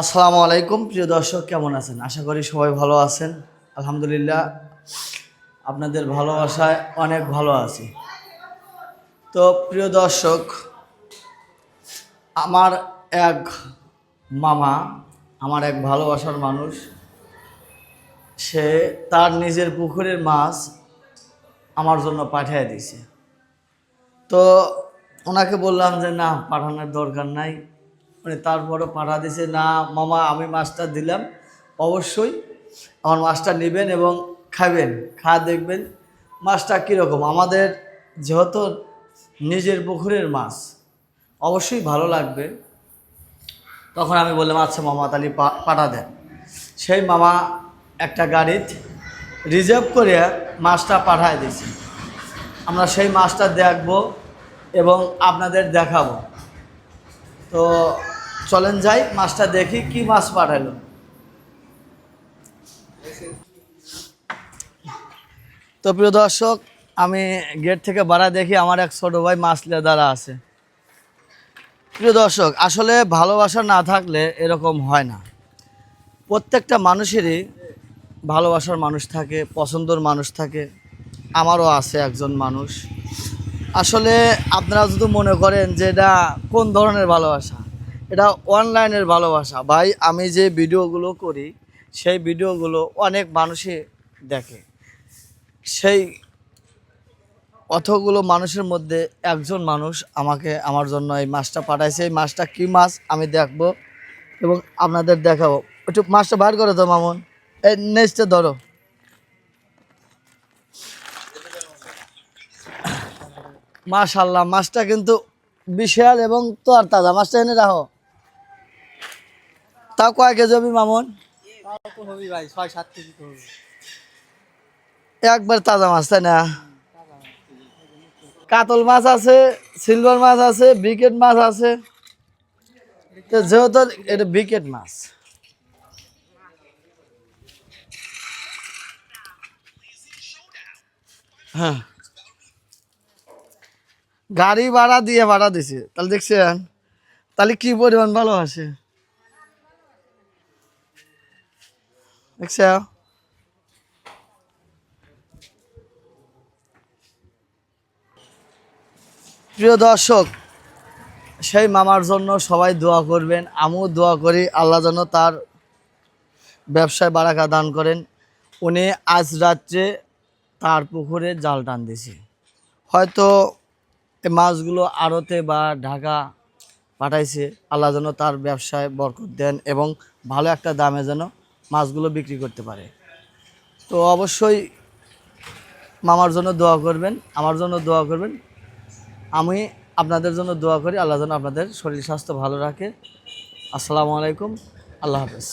আসসালামু আলাইকুম, প্রিয় দর্শক, কেমন আছেন? আশা করি সবাই ভালো আছেন। আলহামদুলিল্লাহ, আপনাদের ভালোবাসায় অনেক ভালো আছি। তো, প্রিয় দর্শক, আমার এক মামা, আমার এক ভালোবাসার মানুষ, সে তার নিজের পুকুরের মাছ আমার জন্য পাঠিয়ে দিয়েছে। তো, ওনাকে বললাম যে, না, পাঠানোর দরকার নাই। মানে তারপরও পাঠা দিছে, না, মামা, আমি মাছটা দিলাম। অবশ্যই আমার মাছটা নেবেন এবং খাবেন। খা, দেখবেন মাছটা কীরকম। আমাদের যেহেতু নিজের পুকুরের মাছ, অবশ্যই ভালো লাগবে। তখন আমি বললাম আচ্ছা মামা, তাহলে পাঠা দেন। সেই মামা একটা গাড়িতে রিজার্ভ করে মাছটা পাঠায় দিয়েছে আমরা সেই মাছটা দেখব এবং আপনাদের দেখাবো। তো চলেন যাই, মাছটা দেখি কি মাছ পাঠালো। তো প্রিয় দর্শক, আমি গেট থেকে বাড়া দেখি আমার এক ছোট ভাই মাছ লেদারা আছে। প্রিয় দর্শক, আসলে ভালোবাসা না থাকলে এরকম হয় না। প্রত্যেকটা মানুষেরই ভালোবাসার মানুষ থাকে, পছন্দর মানুষ থাকে। আমারও আছে একজন মানুষ। আসলে আপনারা যদি মনে করেন যে এটা কোন ধরনের ভালোবাসা? এটা অনলাইনের ভালোবাসা। ভাই, আমি যে ভিডিওগুলো করি, সেই ভিডিওগুলো অনেক মানুষই দেখে। সেই অতগুলো মানুষের মধ্যে একজন মানুষ আমাকে আমার জন্য এই মাছটা পাঠাইছে। এই মাছটা কী মাছ আমি দেখব এবং আপনাদের দেখাবো। একটু মাছটা বার করে তো মামুন। এই, নেক্সটে ধরো। মাশাল্লাহ মাছটা কিন্তু বিশাল এবং তো আর তাজা। মাছটা এনে রাখো। তাও কয় কেজি হবে মামুন? একবার তাজা মাছ, তাই না? কাতল মাছ আছে, সিলভার মাছ আছে, বিকেট মাছ আছে। যেহেতু এটা বিকেট মাছ। হ্যাঁ। গাড়ি ভাড়া দিয়ে ভাড়া দিছে। তাহলে দেখছেন, তাহলে কি পরিমাণ ভালোবাসে দেখছে প্রিয় দর্শক, সেই মামার জন্য সবাই দোয়া করবেন। আমিও দোয়া করি, আল্লাহ যেন তার ব্যবসায় বারাকা দান করেন। উনি আজ রাত্রে তার পুকুরে জাল টান দিছে। হয়তো মাছগুলো আড়তে বা ঢাকা পাঠাইছে, আল্লাহ যেন তার ব্যবসায় বরকত দেন এবং ভালো একটা দামে যেন মাছগুলো বিক্রি করতে পারে। তো অবশ্যই মামার জন্য দোয়া করবেন, আমার জন্য দোয়া করবেন। আমি আপনাদের জন্য দোয়া করি, আল্লাহ যেন আপনাদের শরীর স্বাস্থ্য ভালো রাখে। আসসালামু আলাইকুম, আল্লাহ হাফেজ।